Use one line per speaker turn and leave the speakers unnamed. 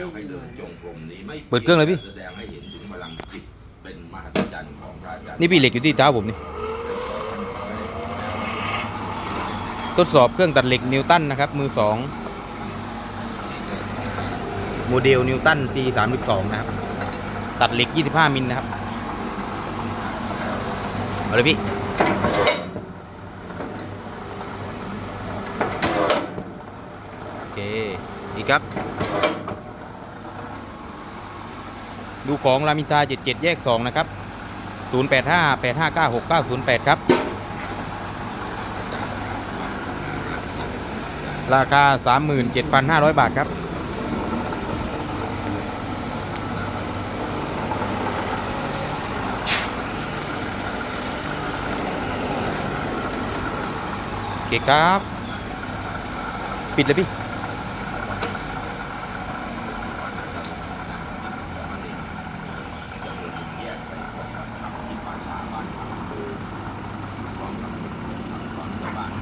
แล้วให้เดินจงกรมนี้ไม่
เปิดเครื่องเลยพี่
แสดงให้เห็นถึงพลังจิตเป็นมหัศจรรย์ของพระอาจารย์
นี่พี่เหล็กอยู่ที่เท้าผมนี่ ทดสอบเครื่องตัดเหล็กนิวตันนะครับ มือสองโมเดลนิวตัน C 3 2นะครับ ตัดเหล็ก 25 มิลนะครับ เอาเลยพี่ โอเคอีกครับ ดูของรามินทา77 แยก 2 นะครับ 085 859 6908 ครับ ราคา 37,500 บาทครับโอเคครับ ปิดเลยพี่